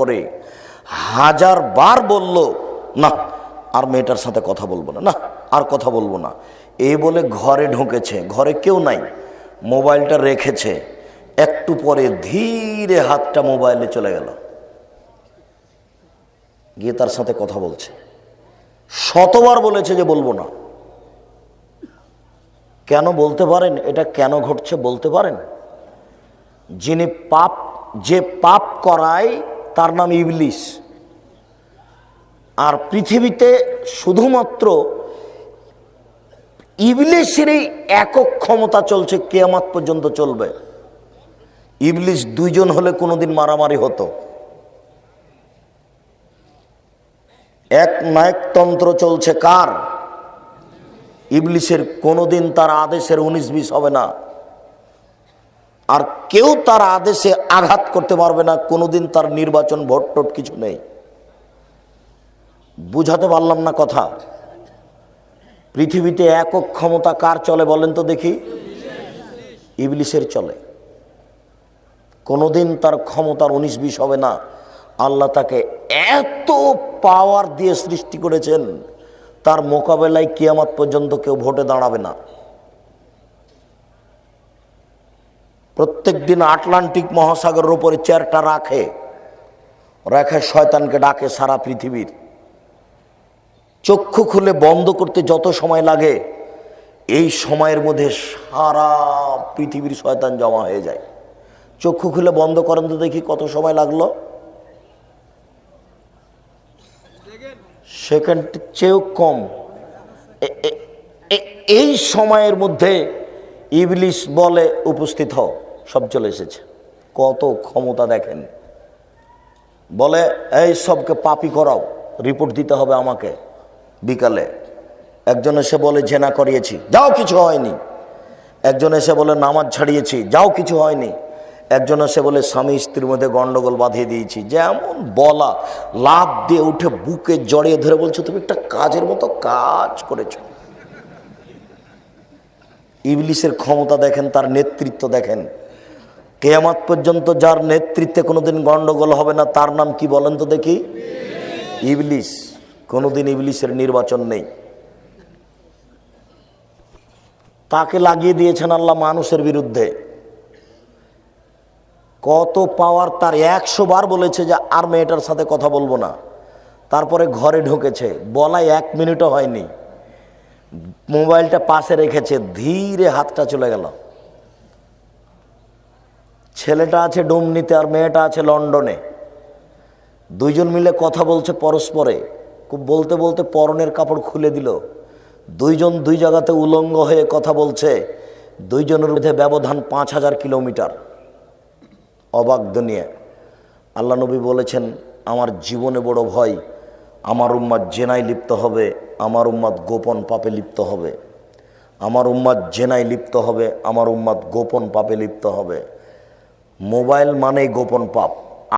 পরে হাজার বার বলল, না, আর মেয়েটার সাথে কথা বলব না না, আর কথা বলব না। এই বলে ঘরে ঢুকেছে, ঘরে কেউ নাই, মোবাইলটা রেখেছে। একটু পরে ধীরে হাতটা মোবাইলে চলে গেল। গিয়ে তার সাথে কথা বলছে। শতবার বলেছে যে বলব না। কেন বলতে পারেন? এটা কেন ঘটছে বলতে পারেন? যিনি পাপ, যে পাপ করায় তার নাম ইবলিস। আর পৃথিবীতে শুধুমাত্র ইবলিসেরই একক ক্ষমতা চলছে, কেয়ামাত পর্যন্ত চলবে। ইবলিশ দুইজন হলে কোনোদিন মারামারি হতো। এক নায়কতন্ত্র চলছে কার? ইবলিশের কোনোদিন তার আদেশের উনিশ বিশ হবে না। আর কেউ তার আদেশে আঘাত করতে পারবে না, কোনোদিন তার নির্বাচন ভোট টোট কিছু নেই। বুঝাতে পারলাম না কথা। পৃথিবীতে একক ক্ষমতা কার চলে বলেন তো দেখি? ইবলিসের চলে। কোনোদিন তার ক্ষমতার উনিশ বিশ হবে না। আল্লাহ তাকে এত পাওয়ার দিয়ে সৃষ্টি করেছেন, তার মোকাবেলায় কিয়ামাত পর্যন্ত কেউ ভোটে দাঁড়াবে না। প্রত্যেক দিন আটলান্টিক মহাসাগরের উপরে চেয়ারটা রাখে। রেখে শয়তানকে ডাকে সারা পৃথিবীর। চক্ষু খুলে বন্ধ করতে যত সময় লাগে, এই সময়ের মধ্যে সারা পৃথিবীর শয়তান জমা হয়ে যায়। চক্ষু খুলে বন্ধ করেন তো দেখি কত সময় লাগল। সেকেন্ড চেয়েও কম। এই সময়ের মধ্যে ইবলিশ বলে উপস্থিত হও। সব চলে এসেছে। কত ক্ষমতা দেখেন। বলে, এই সবকে পাপি করাও, রিপোর্ট দিতে হবে আমাকে বিকালে। একজন এসে বলে, জেনা করিয়েছি। যাও, কিছু হয়নি। একজন এসে বলে, নামাজ ছাড়িয়েছি। যাও, কিছু হয়নি। একজন এসে বলে, স্বামী স্ত্রীর মধ্যে গন্ডগোল বাঁধিয়ে দিয়েছি। যেমন বলা লাভ দিয়ে উঠে বুকে জড়িয়ে ধরে বলছো, তুমি একটা কাজের মতো কাজ করেছ। ইবলিসের ক্ষমতা দেখেন, তার নেতৃত্ব দেখেন। কেয়ামাত পর্যন্ত যার নেতৃত্বে কোনোদিন গন্ডগোল হবে না, তার নাম কি বলেন তো দেখি? ইবলিস। কোনোদিন ইবলিসের নির্বাচন নেই। তাকে লাগিয়ে দিয়েছেন আল্লাহ মানুষের বিরুদ্ধে। কত পাওয়ার তার একশো বার বলেছে যে আর মেয়েটার সাথে কথা বলব না। তারপরে ঘরে ঢুকেছে বলা এক মিনিটও হয়নি। মোবাইলটা পাশে রেখেছে, ধীরে হাতটা চলে গেল। ছেলেটা আছে ডুমনিতে আর মেয়েটা আছে লন্ডনে। দুইজন মিলে কথা বলছে পরস্পরে। খুব বলতে বলতে পরনের কাপড় খুলে দিল। দুইজন দুই জায়গাতে উলঙ্গ হয়ে কথা বলছে। দুইজনের মধ্যে ব্যবধান পাঁচ হাজার কিলোমিটার। অবাক দুনিয়া। আল্লাহ নবী বলেছেন, আমার জীবনে বড় ভয়। আমার উম্মাদ জেনায় লিপ্ত হবে, আমার উম্মাদ গোপন পাপে লিপ্ত হবে। আমার উম্মাদ জেনায় লিপ্ত হবে, আমার উম্মাদ গোপন পাপে লিপ্ত হবে। মোবাইল মানেই গোপন পাপ।